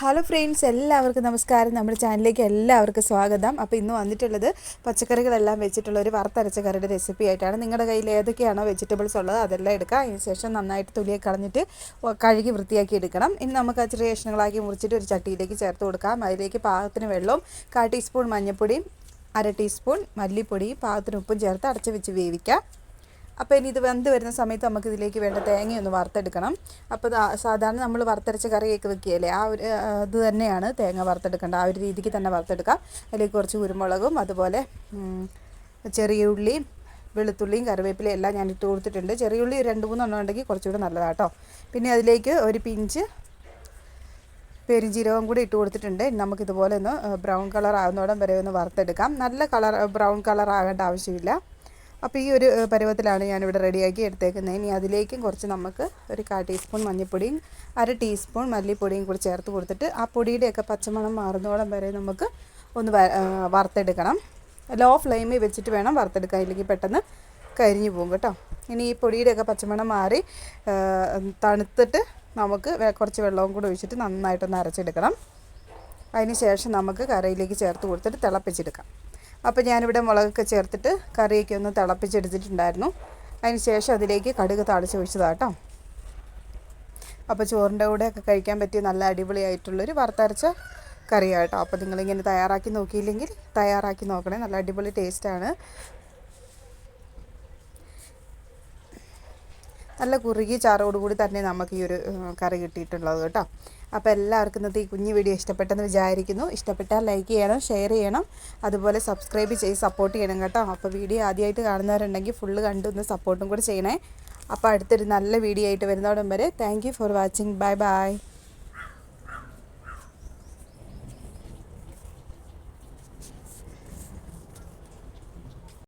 Hello friends എല്ലാവർക്കും നമസ്കാരം. നമ്മുടെ ചാനലിലേക്ക് എല്ലാവർക്കും സ്വാഗതം. അപ്പോൾ ഇന്ന് വന്നിട്ടുള്ളത് പച്ചക്കറികളെല്ലാം വെച്ചിട്ടുള്ള ഒരു വറുത്തരച്ച കറിയുടെ റെസിപ്പി ആയിട്ടാണ്. നിങ്ങളുടെ കയ്യിൽ ഏതൊക്കെയാണോ വെജിറ്റബിൾസ് ഉള്ളത് അതെല്ലാം എടുക്കുക അതിന് ശേഷം നന്നായിട്ട് തുലിയെ കളഞ്ഞിട്ട് കഴുകി വൃത്തിയാക്കി എടുക്കണം. ഇനി നമുക്ക് ചെറിയ കഷ്ണങ്ങളാക്കി മുറിച്ചിട്ട് ഒരു ചട്ടിയിലേക്ക് ചേർത്ത് കൊടുക്കാം. അതിലേക്ക് പാകത്തിന് വെള്ളവും കാ ടീസ്പൂൺ മഞ്ഞൾപ്പൊടിയും അര ടീസ്പൂൺ മല്ലിപ്പൊടിയും പാകത്തിന് ഉപ്പും ചേർത്ത് അടച്ച് വെച്ച് വേവിക്കാം. അപ്പോൾ ഇനി ഇത് വെന്ത് വരുന്ന സമയത്ത് നമുക്ക് ഇതിലേക്ക് വേണ്ട തേങ്ങയൊന്ന് വറുത്തെടുക്കണം. അപ്പോൾ സാധാരണ നമ്മൾ വറുത്തരച്ച കറിയൊക്കെ വെക്കുകയല്ലേ? ആ ഒരു ഇത് തന്നെയാണ് തേങ്ങ വറുത്തെടുക്കേണ്ട. ആ ഒരു രീതിക്ക് തന്നെ വറുത്തെടുക്കാം. അതിലേക്ക് കുറച്ച് കുരുമുളകും അതുപോലെ ചെറിയ ഉള്ളിയും വെളുത്തുള്ളിയും കറിവേപ്പിലയും എല്ലാം ഞാൻ ഇട്ട് കൊടുത്തിട്ടുണ്ട്. ചെറിയ ഉള്ളി രണ്ട് മൂന്നെണ്ണം ഉണ്ടെങ്കിൽ കുറച്ചുകൂടി നല്ലതാട്ടോ. പിന്നെ അതിലേക്ക് ഒരു പിഞ്ച് പെരുംജീരകം കൂടി ഇട്ട് കൊടുത്തിട്ടുണ്ട്. നമുക്കിതുപോലെ ഒന്ന് ബ്രൗൺ കളർ ആകുന്നോടം വരെ ഒന്ന് വറുത്തെടുക്കാം. നല്ല കളർ ബ്രൗൺ കളർ ആകേണ്ട ആവശ്യമില്ല. അപ്പോൾ ഈ ഒരു പരുവത്തിലാണ് ഞാനിവിടെ റെഡിയാക്കി എടുത്തേക്കുന്നത്. ഇനി അതിലേക്കും കുറച്ച് നമുക്ക് ഒരു കാ ടീസ്പൂൺ മഞ്ഞൾപ്പൊടിയും അര ടീസ്പൂൺ മല്ലിപ്പൊടിയും കൂടി ചേർത്ത് കൊടുത്തിട്ട് ആ പൊടിയുടെയൊക്കെ പച്ചമണം മാറുന്നോളം വരെ നമുക്ക് ഒന്ന് വറുത്തെടുക്കണം. ലോ ഫ്ലെയിമിൽ വെച്ചിട്ട് വേണം വറുത്തെടുക്കാൻ. ഇല്ലെങ്കിൽ പെട്ടെന്ന് കരിഞ്ഞു പോകും കേട്ടോ. ഇനി ഈ പൊടിയുടെയൊക്കെ പച്ചമണം മാറി തണുത്തിട്ട് നമുക്ക് കുറച്ച് വെള്ളവും കൂടി ഒഴിച്ചിട്ട് നന്നായിട്ടൊന്ന് അരച്ചെടുക്കണം. അതിന് ശേഷം നമുക്ക് കറയിലേക്ക് ചേർത്ത് കൊടുത്തിട്ട് തിളപ്പിച്ചെടുക്കാം. അപ്പോൾ ഞാനിവിടെ മുളകൊക്കെ ചേർത്തിട്ട് കറിയൊക്കെ ഒന്ന് തിളപ്പിച്ചെടുത്തിട്ടുണ്ടായിരുന്നു. അതിന് ശേഷം അതിലേക്ക് കടുക് താളിച്ച് ഒഴിച്ചതാണ് കേട്ടോ അപ്പോൾ ചോറിന്റെ കൂടെയൊക്കെ കഴിക്കാൻ പറ്റിയ നല്ല അടിപൊളിയായിട്ടുള്ളൊരു വറുത്തരച്ച കറിയാട്ടോ. അപ്പോൾ നിങ്ങളിങ്ങനെ തയ്യാറാക്കി നോക്കിയില്ലെങ്കിൽ തയ്യാറാക്കി നോക്കണേ. നല്ല അടിപൊളി ടേസ്റ്റാണ് നല്ല കുറുകിയ ചാറോടുകൂടി തന്നെ നമുക്ക് ഈ ഒരു കറി കിട്ടിയിട്ടുള്ളത് കേട്ടോ. അപ്പോൾ എല്ലാവർക്കും ഇന്നത്തെ ഈ കുഞ്ഞു വീഡിയോ ഇഷ്ടപ്പെട്ടെന്ന് വിചാരിക്കുന്നു. ഇഷ്ടപ്പെട്ടാൽ ലൈക്ക് ചെയ്യണം ഷെയർ ചെയ്യണം. അതുപോലെ സബ്സ്ക്രൈബ് ചെയ്ത് സപ്പോർട്ട് ചെയ്യണം കേട്ടോ. അപ്പോൾ വീഡിയോ ആദ്യമായിട്ട് കാണുന്നവരുണ്ടെങ്കിൽ ഫുള്ള് കണ്ടൊന്ന് സപ്പോർട്ടും കൂടി ചെയ്യണേ. അപ്പോൾ അടുത്തൊരു നല്ല വീഡിയോ ആയിട്ട് വരുന്നോടം വരെ thank for watching bye bye